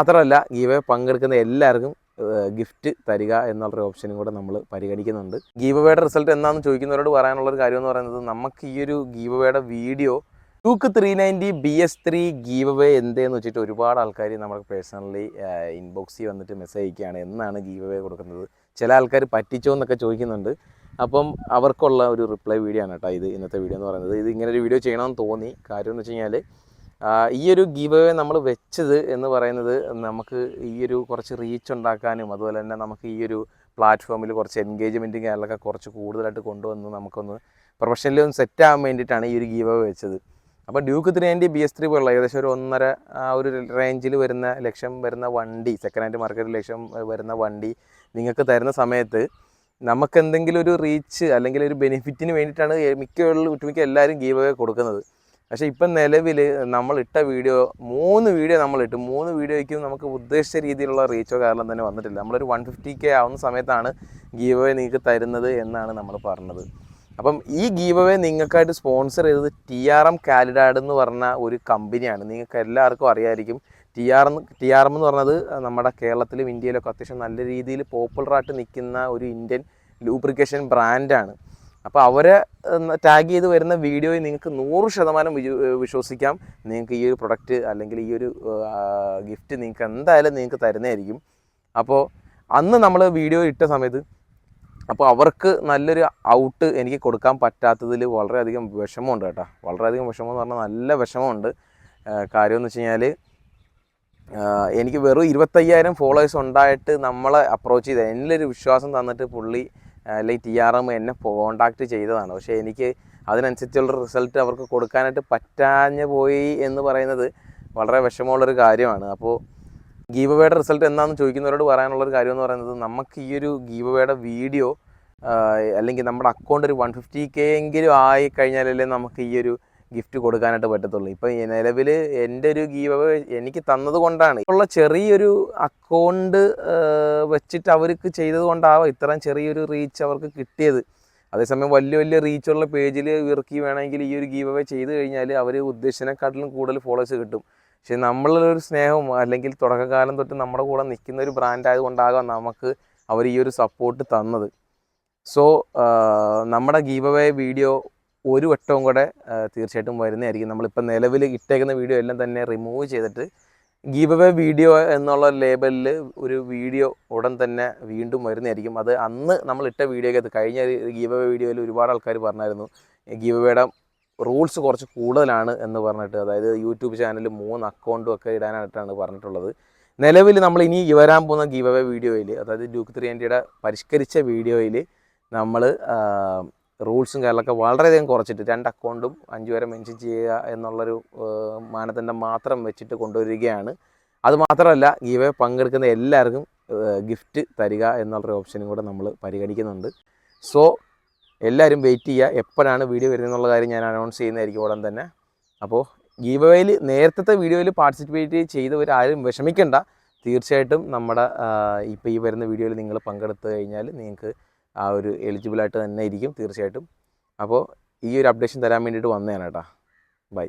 മാത്രമല്ല ഗീവേ പങ്കെടുക്കുന്ന എല്ലാവർക്കും ഗിഫ്റ്റ് തരിക എന്നുള്ളൊരു ഓപ്ഷനും കൂടെ നമ്മൾ പരിഗണിക്കുന്നുണ്ട്. ഗീവവേയുടെ റിസൾട്ട് എന്താണെന്ന് ചോദിക്കുന്നവരോട് പറയാനുള്ള ഒരു കാര്യം എന്ന് പറയുന്നത് നമുക്ക് ഈ ഒരു ഗീവവേയുടെ video Duke three ninety B S three give away എന്തേന്ന് വെച്ചിട്ട് ഒരുപാട് ആൾക്കാർ നമുക്ക് പേഴ്സണലി ഇൻബോക്സിൽ വന്നിട്ട് മെസ്സേജ് അയക്കുകയാണ്. എന്നാണ് ഗീവ് കൊടുക്കുന്നത്? ചില ആൾക്കാർ പറ്റിച്ചോ എന്നൊക്കെ ചോദിക്കുന്നുണ്ട്. അപ്പം അവർക്കുള്ള ഒരു റിപ്ലൈ വീഡിയോ ആണ് കേട്ടോ ഇത് ഇന്നത്തെ വീഡിയോ എന്ന് പറയുന്നത്. ഇത് ഇങ്ങനെ ഒരു വീഡിയോ ചെയ്യണമെന്ന് തോന്നി. കാര്യം എന്ന് വെച്ച് കഴിഞ്ഞാൽ ഈ ഒരു ഗീവ് നമ്മൾ വെച്ചത് എന്ന് പറയുന്നത് നമുക്ക് ഈ ഒരു കുറച്ച് റീച്ച് ഉണ്ടാക്കാനും അതുപോലെ തന്നെ നമുക്ക് ഈ ഒരു പ്ലാറ്റ്ഫോമിൽ കുറച്ച് എൻഗേജ്മെന്റും കാര്യങ്ങളൊക്കെ കുറച്ച് കൂടുതലായിട്ട് കൊണ്ടുവന്ന് നമുക്കൊന്ന് പ്രൊഫഷണലി ഒന്ന് സെറ്റ് ആകാൻ വേണ്ടിയിട്ടാണ് ഈ ഒരു ഗീവ് വെച്ചത്. അപ്പോൾ Duke three ninety B S three പോലുള്ള ഏകദേശം ഒരു ഒന്നര ആ ഒരു റേഞ്ചിൽ വരുന്ന ലക്ഷം വരുന്ന വണ്ടി സെക്കൻഡ് ഹാൻഡ് മാർക്കറ്റിൽ ലക്ഷം വരുന്ന വണ്ടി നിങ്ങൾക്ക് തരുന്ന സമയത്ത് നമുക്ക് എന്തെങ്കിലും ഒരു റീച്ച് അല്ലെങ്കിൽ ഒരു ബെനിഫിറ്റിന് വേണ്ടിയിട്ടാണ് മിക്ക ഒട്ടുമിക്ക എല്ലാവരും ഗീവ് കൊടുക്കുന്നത്. പക്ഷേ ഇപ്പം നിലവിൽ നമ്മൾ ഇട്ട വീഡിയോ മൂന്ന് വീഡിയോ നമ്മൾ ഇട്ടു മൂന്ന് വീഡിയോയ്ക്കും നമുക്ക് ഉദ്ദേശിച്ച രീതിയിലുള്ള റീച്ചോ കാരണം തന്നെ വന്നിട്ടില്ല. നമ്മളൊരു വൺ ഫിഫ്റ്റി കെ ആവുന്ന സമയത്താണ് ഗീവ് അവേ നിങ്ങൾക്ക് തരുന്നത് എന്നാണ് നമ്മൾ പറഞ്ഞത്. അപ്പം ഈ ഗീവ് അവേ നിങ്ങൾക്കായിട്ട് സ്പോൺസർ ചെയ്തത് ടി ആർ എം കാലിഡാഡ് എന്ന് പറഞ്ഞ ഒരു കമ്പനിയാണ് നിങ്ങൾക്ക് എല്ലാവർക്കും അറിയായിരിക്കും. T R T R M എന്ന് പറഞ്ഞത് നമ്മുടെ കേരളത്തിലും ഇന്ത്യയിലൊക്കെ അത്യാവശ്യം നല്ല രീതിയിൽ പോപ്പുലറായിട്ട് നിൽക്കുന്ന ഒരു ഇന്ത്യൻ ലൂബ്രിക്കേഷൻ ബ്രാൻഡാണ് അപ്പോൾ അവരെ ടാഗ് ചെയ്ത് വരുന്ന വീഡിയോയിൽ നിങ്ങൾക്ക് നൂറ് ശതമാനം വിശ്വസിക്കാം. നിങ്ങൾക്ക് ഈ ഒരു പ്രൊഡക്റ്റ് അല്ലെങ്കിൽ ഈ ഒരു ഗിഫ്റ്റ് നിങ്ങൾക്ക് എന്തായാലും നിങ്ങൾക്ക് തരുന്നതായിരിക്കും. അപ്പോൾ അന്ന് നമ്മൾ വീഡിയോ ഇട്ട സമയത്ത് അപ്പോൾ അവർക്ക് നല്ലൊരു ഔട്ട് എനിക്ക് കൊടുക്കാൻ പറ്റാത്തതിൽ വളരെയധികം വിഷമമുണ്ട് കേട്ടോ. വളരെയധികം വിഷമം എന്ന് പറഞ്ഞാൽ നല്ല വിഷമമുണ്ട്. കാര്യം എന്ന് വെച്ച് കഴിഞ്ഞാൽ എനിക്ക് വെറും ഇരുപത്തയ്യായിരം ഫോളോവേഴ്സ് ഉണ്ടായിട്ട് നമ്മളെ അപ്രോച്ച് ചെയ്ത് എന്നിലൊരു വിശ്വാസം തന്നിട്ട് പുള്ളി അല്ലെങ്കിൽ ടി ആർ എം എന്നെ കോണ്ടാക്ട് ചെയ്തതാണ്. പക്ഷേ എനിക്ക് അതിനനുസരിച്ചുള്ള റിസൾട്ട് അവർക്ക് കൊടുക്കാനായിട്ട് പറ്റാഞ്ഞ് പോയി എന്ന് പറയുന്നത് വളരെ വിഷമമുള്ളൊരു കാര്യമാണ്. അപ്പോൾ ഗീവ് അവയുടെ റിസൾട്ട് എന്താണെന്ന് ചോദിക്കുന്നവരോട് പറയാനുള്ളൊരു കാര്യം എന്ന് പറയുന്നത് നമുക്ക് ഈ ഒരു ഗീവ് അവയുടെ വീഡിയോ അല്ലെങ്കിൽ നമ്മുടെ അക്കൗണ്ട് ഒരു വൺ ഫിഫ്റ്റി കെ എങ്കിലും ആയി കഴിഞ്ഞാലല്ലേ നമുക്ക് ഈ ഒരു ഗിഫ്റ്റ് കൊടുക്കാനായിട്ട് പറ്റത്തുള്ളൂ. ഇപ്പം നിലവിൽ എന്റെ ഒരു ഗീവ് എനിക്ക് തന്നത് കൊണ്ടാണ്. ഉള്ള ചെറിയൊരു അക്കൗണ്ട് വെച്ചിട്ട് അവർക്ക് ചെയ്തത് കൊണ്ടാവാം ഇത്രയും ചെറിയൊരു റീച്ച് അവർക്ക് കിട്ടിയത്. അതേസമയം വലിയ വലിയ റീച്ചുള്ള പേജിൽ ഇറക്കി വേണമെങ്കിൽ ഈ ഒരു ഗീവ് അവേ ചെയ്ത് കഴിഞ്ഞാൽ അവർ ഉദ്ദേശിച്ചതിനെക്കാട്ടിലും കൂടുതൽ ഫോളോവേഴ്സ് കിട്ടും. പക്ഷെ നമ്മളിലൊരു സ്നേഹവും അല്ലെങ്കിൽ തുടക്കകാലം തൊട്ട് നമ്മുടെ കൂടെ നിൽക്കുന്ന ഒരു ബ്രാൻഡ് ആയതുകൊണ്ടാകാം നമുക്ക് അവർ ഈ ഒരു സപ്പോർട്ട് തന്നത്. സോ നമ്മുടെ ഗീവ് വീഡിയോ ഒരു വട്ടവും കൂടെ തീർച്ചയായിട്ടും വരുന്നതായിരിക്കും. നമ്മളിപ്പോൾ നിലവിൽ ഇട്ടേക്കുന്ന വീഡിയോ എല്ലാം തന്നെ റിമൂവ് ചെയ്തിട്ട് ഗീവ് അവേ വീഡിയോ എന്നുള്ള ലേബലിൽ ഒരു വീഡിയോ ഉടൻ തന്നെ വീണ്ടും വരുന്നതായിരിക്കും. അത് അന്ന് നമ്മൾ ഇട്ട വീഡിയോയ്ക്കകത്ത് കഴിഞ്ഞ ഗീവ് അവേ വീഡിയോയിൽ ഒരുപാട് ആൾക്കാർ പറഞ്ഞായിരുന്നു ഗീവ് അവേയുടെ റൂൾസ് കുറച്ച് കൂടുതലാണ് എന്ന് പറഞ്ഞിട്ട്. അതായത് യൂട്യൂബ് ചാനലിൽ മൂന്ന് അക്കൗണ്ടും ഒക്കെ ഇടാനായിട്ടാണ് പറഞ്ഞിട്ടുള്ളത്. നിലവിൽ നമ്മൾ ഇനി വരാൻ പോകുന്ന ഗീവ് അവേ വീഡിയോയിൽ അതായത് ഡ്യൂക്ക് ത്രീ ആന്റിയുടെ പരിഷ്കരിച്ച വീഡിയോയിൽ നമ്മൾ റൂൾസും കാര്യങ്ങളൊക്കെ വളരെയധികം കുറച്ചിട്ട് രണ്ട് അക്കൗണ്ടും അഞ്ച് വരെ മെൻഷൻ ചെയ്യുക എന്നുള്ളൊരു മാനദണ്ഡം മാത്രം വെച്ചിട്ട് കൊണ്ടുവരികയാണ്. അതുമാത്രമല്ല ഗീവേ പങ്കെടുക്കുന്ന എല്ലാവർക്കും ഗിഫ്റ്റ് തരിക എന്നുള്ളൊരു ഓപ്ഷനും കൂടെ നമ്മൾ പരിഗണിക്കുന്നുണ്ട്. സോ എല്ലാവരും വെയിറ്റ് ചെയ്യുക. എപ്പോഴാണ് വീഡിയോ വരുന്നത് എന്നുള്ള കാര്യം ഞാൻ അനൗൺസ് ചെയ്യുന്നതായിരിക്കും ഉടൻ തന്നെ. അപ്പോൾ ഗീവ് അവേയിൽ നേരത്തെ വീഡിയോയിൽ പാർട്ടിസിപ്പേറ്റ് ചെയ്തവർ ആരും വിഷമിക്കേണ്ട. തീർച്ചയായിട്ടും നമ്മുടെ ഇപ്പോൾ ഈ വരുന്ന വീഡിയോയിൽ നിങ്ങൾ പങ്കെടുത്തു കഴിഞ്ഞാൽ നിങ്ങൾക്ക് ആ ഒരു എലിജിബിളായിട്ട് തന്നെ ഇരിക്കും തീർച്ചയായിട്ടും. അപ്പോൾ ഈ ഒരു അപ്ഡേഷൻ തരാൻ വേണ്ടിയിട്ട് വന്നതാണ് കേട്ടോ. ബൈ